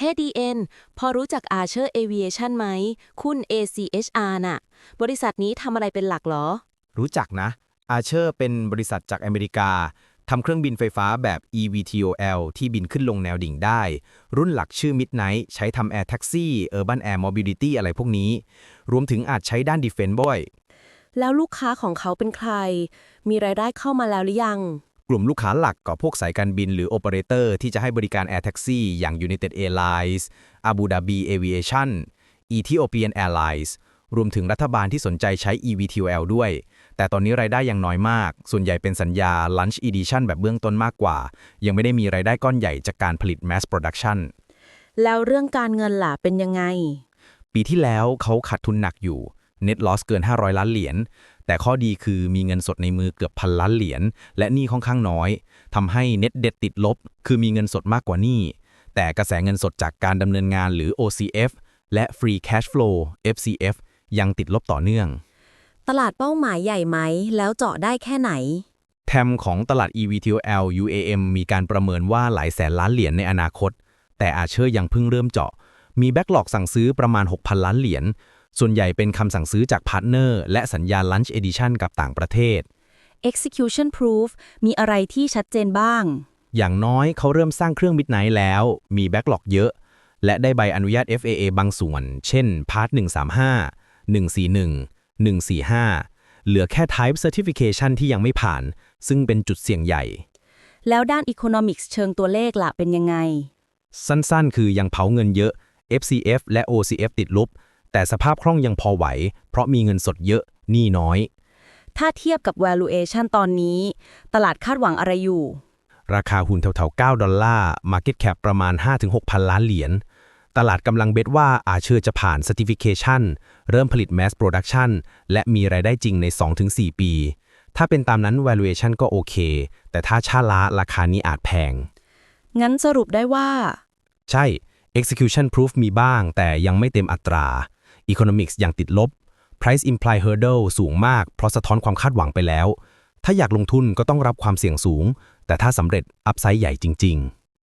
เฮดีเอ็นพอรู้จัก Archer Aviation ไหม คุณ ACHR น่ะ บริษัทนี้ทำอะไรเป็นหลักเหรอ รู้จักนะอาเชอร์เป็นบริษัทจากอเมริกาทำเครื่องบินไฟฟ้าแบบ eVTOL ที่บินขึ้นลงแนวดิ่งได้ รุ่นหลักชื่อ Midnight ใช้ทำ Air Taxi Urban Air Mobility อะไรพวกนี้ รวมถึงอาจใช้ด้าน Defense บ่อย แล้วลูกค้าของเขาเป็นใคร มีรายได้เข้ามาแล้วหรือยัง กลุ่มลูกค้าหลักก็พวกสายการบินหรือโอเปอเรเตอร์ที่จะให้บริการ Air Taxi อย่าง United Airlines Abu Dhabi Aviation Ethiopian Airlines รวมถึงรัฐบาลที่สนใจใช้ eVTOL ด้วย แต่ตอนนี้รายได้ยังน้อยมาก ส่วนใหญ่เป็นสัญญา Lunch Edition แบบเบื้องต้นมากกว่า ยังไม่ได้มีรายได้ก้อนใหญ่จากการผลิต Mass Production แล้วเรื่องการเงินล่ะเป็นยังไง ปีที่แล้วเขาขาดทุนหนักอยู่ Net Loss เกิน 500 ล้านเหรียญ แต่ข้อดีคือมีเงินสดในมือเกือบพันล้านเหรียญและหนี้ค่อนข้างน้อยทำให้ Net Debt ติดลบ คือมีเงินสดมากกว่าหนี้ แต่กระแสเงินสดจากการดำเนินงานหรือ OCF และ Free Cash Flow FCF ยังติดลบต่อเนื่อง ตลาดเป้าหมายใหญ่ไหม แล้วเจาะได้แค่ไหน แทมของตลาด eVTOL UAM มีการประเมินว่าหลายแสนล้านเหรียญในอนาคต แต่อาเชอร์ยังเพิ่งเริ่มเจาะ มีแบ็กหลอกสั่งซื้อประมาณ 6,000 ล้านเหรียญ ส่วนใหญ่เป็นคำสั่งซื้อจากพาร์ทเนอร์และสัญญา Lunch Edition กับต่างประเทศ execution proof มีอะไรที่ชัดเจนบ้าง อย่างน้อยเขาเริ่มสร้างเครื่องบิดไนท์แล้ว มีแบ็กหลอกเยอะ และได้ใบอนุญาต FAA บางส่วน เช่นพาร์ท135 141 145 เหลือแค่ Type Certification ที่ยังไม่ผ่าน ซึ่งเป็นจุดเสี่ยงใหญ่ แล้วด้าน economics เชิงตัวเลขล่ะเป็นยังไง สั้นๆ คือยังเผาเงินเยอะ FCF และ OCF ติดลบ แต่สภาพคล่องยังพอไหว เพราะมีเงินสดเยอะหนี้น้อย ถ้าเทียบกับ valuation ตอนนี้ ตลาดคาดหวังอะไรอยู่ ราคาหุ้นแถวๆ9 ดอลลาร์ Market Cap ประมาณ 5-6 พันล้านเหรียญ ตลาดกำลังเบ็ดว่าอาเชอร์จะผ่าน Certification เริ่มผลิต Mass Production และมีรายได้จริงใน 2-4 ปี ถ้าเป็นตามนั้น Valuation ก็โอเค แต่ถ้าช้าล้าราคานี้อาจแพง งั้นสรุปได้ว่า ใช่ execution proof มีบ้าง แต่ยังไม่เต็มอัตรา economics ยังติดลบ price imply hurdle สูงมาก เพราะสะท้อนความคาดหวังไปแล้ว ถ้าอยากลงทุนก็ต้องรับความเสี่ยงสูง แต่ถ้าสำเร็จอัพไซด์ใหญ่จริง ๆ